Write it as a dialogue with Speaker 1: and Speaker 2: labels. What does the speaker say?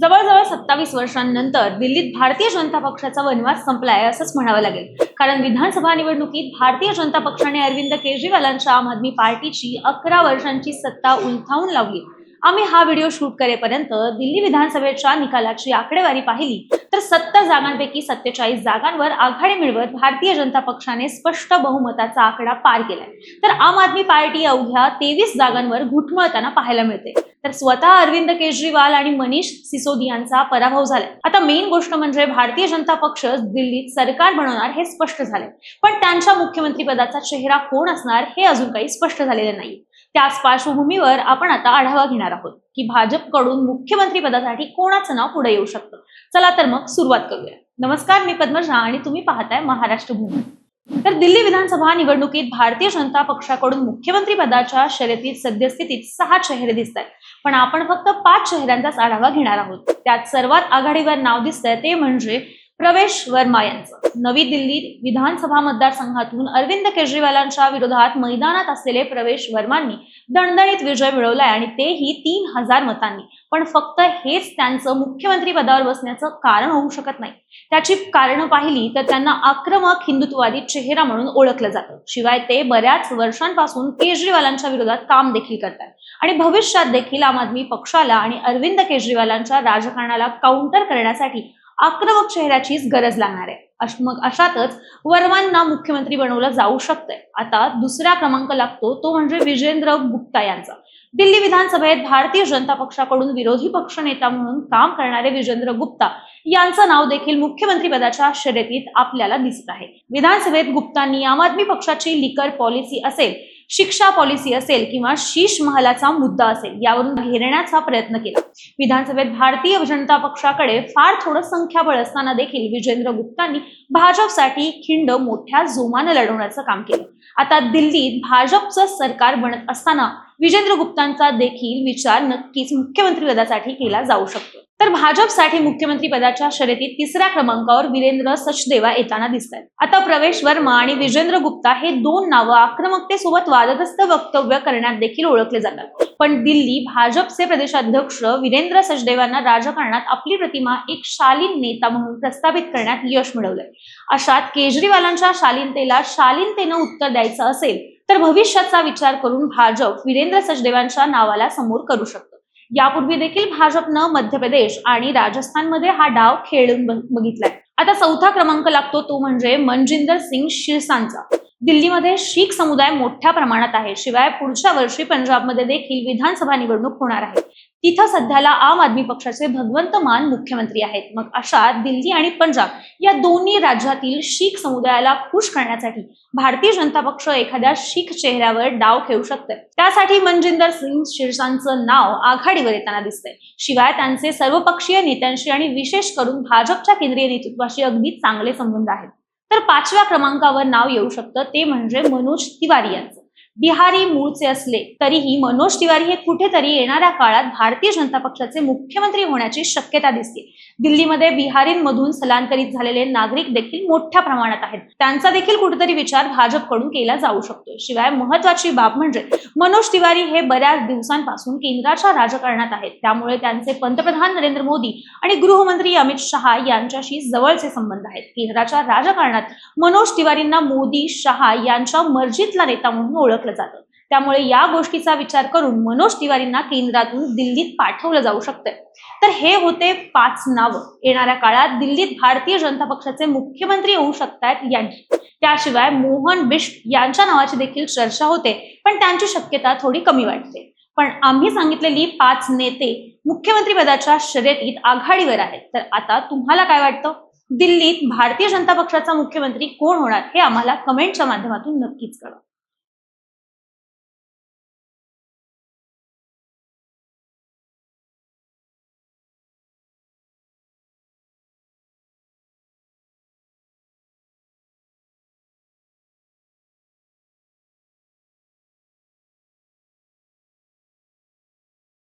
Speaker 1: जवळजवळ सत्तावीस वर्षांनंतर दिल्लीत भारतीय जनता पक्षाचा वनवास संपलाय असंच म्हणावं लागेल. कारण विधानसभा निवडणुकीत भारतीय जनता पक्षाने अरविंद केजरीवालांच्या आम आदमी पार्टीची अकरा वर्षांची सत्ता उलथावून लावली. आम्ही हा व्हिडिओ शूट करेपर्यंत दिल्ली विधानसभेच्या निकालाची आकडेवारी पाहिली. सत्तर जागांपैकी सत्तेचाळीस जागांवर आघाडी मिळवत भारतीय जनता पक्षाने स्पष्ट बहुमताचा आकडा पार केलाय. तर आम आदमी पार्टी अवघ्या तेवीस जागांवर घुटमळताना पाहायला मिळते तर स्वतः अरविंद केजरीवाल आणि मनीष सिसोदियांचा पराभव झालाय. आता मेन गोष्ट म्हणजे भारतीय जनता पक्ष दिल्लीत सरकार बनवणार हे स्पष्ट झाले पण त्यांच्या मुख्यमंत्री पदाचा चेहरा कोण असणार हे अजून काही स्पष्ट झालेले नाही त्याच पार्श्वभूमीवर आपण आता आढावा घेणार आहोत की भाजपकडून मुख्यमंत्री पदासाठी कोणाचं नाव पुढे येऊ शकतं? चला तर मग सुरुवात करूया. नमस्कार मी पद्मजा आणि तुम्ही पाहताय महाराष्ट्र भूमी. तर दिल्ली विधानसभा निवडणुकीत भारतीय जनता पक्षाकडून मुख्यमंत्री पदाच्या शर्यतीत सद्यस्थितीत सहा चेहरे दिसत आहेत पण आपण फक्त पाच चेहऱ्यांचाच आढावा घेणार आहोत. त्यात सर्वात आघाडीवर नाव दिसतंय ते म्हणजे प्रवेश वर्मा यांचं नवी दिल्लीत विधानसभा मतदारसंघातून अरविंद केजरीवालांच्या विरोधात मैदानात असलेले प्रवेश वर्मांनी दणदणीत विजय मिळवलाय आणि तेही तीन हजार मतांनी. पण फक्त हेच त्यांचं मुख्यमंत्री पदावर बसण्याचं कारण होऊ शकत नाही. त्याची कारणं पाहिली तर त्यांना आक्रमक हिंदुत्ववादी चेहरा म्हणून ओळखलं जातं. शिवाय ते बऱ्याच वर्षांपासून केजरीवालांच्या विरोधात काम देखील करतात. आणि भविष्यात देखील आम आदमी पक्षाला आणि अरविंद केजरीवालांच्या राजकारणाला काउंटर करण्यासाठी आक्रमक चेहऱ्याचीच गरज लागणार आहे. मग अशातच वर्मांना मुख्यमंत्री बनवलं जाऊ शकतंय. आता दुसरा क्रमांक लागतो तो म्हणजे विजेंद्र गुप्ता यांचा. दिल्ली विधानसभेत भारतीय जनता पक्षाकडून विरोधी पक्ष नेता म्हणून काम करणारे विजेंद्र गुप्ता यांचं नाव देखील मुख्यमंत्री पदाच्या शर्यतीत आपल्याला दिसत आहे. विधानसभेत गुप्तांनी आम आदमी पक्षाची लिकर पॉलिसी असेल शिक्षा पॉलिसी असेल किंवा शीश महालाचा मुद्दा असेल यावरून घेरण्याचा प्रयत्न केला. विधानसभेत भारतीय जनता पक्षाकडे फार थोडं संख्याबळ असताना देखील विजेंद्र गुप्तांनी भाजपसाठी खिंड मोठ्या जोमानं लढवण्याचं काम केलं. आता दिल्लीत भाजपचं सरकार बनत असताना विजेंद्र गुप्तांचा देखील विचार नक्कीच मुख्यमंत्री पदासाठी केला जाऊ शकतो. तर भाजपसाठी मुख्यमंत्री पदाच्या शर्यतीत तिसऱ्या क्रमांकावर वीरेंद्र सचदेवा येताना दिसत आहेत आता प्रवेश वर्मा आणि विजेंद्र गुप्ता हे दोन नावं आक्रमकतेसोबत वादग्रस्त वक्तव्य करण्यात देखील ओळखले जातात. पण दिल्ली भाजपचे प्रदेशाध्यक्ष वीरेंद्र सचदेवांना राजकारणात आपली प्रतिमा एक शालीन नेता म्हणून प्रस्थापित करण्यात यश मिळवलंय. अशात केजरीवालांच्या शालीनतेला शालीनतेनं उत्तर द्यायचं असेल तर भविष्याचा विचार करून भाजप वीरेंद्र सचदेवांच्या नावाला समोर करू शकतो. यापूर्वी देखील भाजपनं मध्य प्रदेश आणि राजस्थानमध्ये हा डाव खेळून बघितलाय. आता चौथा क्रमांक लागतो तो म्हणजे मनजिंदर सिंग शिरसांचा. दिल्लीमध्ये शीख समुदाय मोठ्या प्रमाणात आहे. शिवाय पुढच्या वर्षी पंजाबमध्ये देखील विधानसभा निवडणूक होणार आहे. तिथं सध्याला आम आदमी पक्षाचे भगवंत मान मुख्यमंत्री आहेत. मग अशा दिल्ली आणि पंजाब या दोन्ही राज्यातील शीख समुदायाला खुश करण्यासाठी भारतीय जनता पक्ष एखाद्या शीख चेहऱ्यावर डाव खेळू शकते त्यासाठी मनजिंदर सिंग शिरसांचं नाव आघाडीवर येताना दिसतंय. शिवाय त्यांचे सर्वपक्षीय नेत्यांशी आणि विशेष करून भाजपच्या केंद्रीय नेतृत्वाशी अगदी चांगले संबंध आहेत. तर पाचव्या क्रमांकावर नाव येऊ शकतं. ते म्हणजे मनोज तिवारी यांचं. बिहारी मूळचे असले तरीही मनोज तिवारी हे कुठेतरी येणाऱ्या काळात भारतीय जनता पक्षाचे मुख्यमंत्री होण्याची शक्यता दिसते. दिल्लीमध्ये बिहारींमधून स्थलांतरित झालेले नागरिक देखील मोठ्या प्रमाणात आहेत. त्यांचा देखील कुठेतरी विचार भाजपकडून केला जाऊ शकतो शिवाय महत्वाची बाब म्हणजे मनोज तिवारी हे बऱ्याच दिवसांपासून केंद्राच्या राजकारणात आहेत. त्यामुळे त्यांचे पंतप्रधान नरेंद्र मोदी आणि गृहमंत्री अमित शहा यांच्याशी जवळचे संबंध आहेत. केंद्राच्या राजकारणात मनोज तिवारींना मोदी शहा यांच्या मर्जीतला नेता म्हणून ओळखलं जातं. त्यामुळे या गोष्टीचा विचार करून मनोज तिवारींना केंद्रातून दिल्लीत पाठवलं जाऊ शकतं तर हे होते पाच नावं. येणाऱ्या काळात दिल्लीत भारतीय जनता पक्षाचे मुख्यमंत्री होऊ शकतात यांची. त्याशिवाय मोहन बिष्ट यांच्या नावाची देखील चर्चा होते पण त्यांची शक्यता थोडी कमी वाटते. पण आम्ही सांगितलेली पाच नेते मुख्यमंत्री पदाच्या शर्यतीत आघाडीवर आहेत. तर आता तुम्हाला काय वाटतं? दिल्लीत भारतीय जनता पक्षाचा मुख्यमंत्री कोण होणार हे आम्हाला कमेंटच्या माध्यमातून नक्कीच कळवा.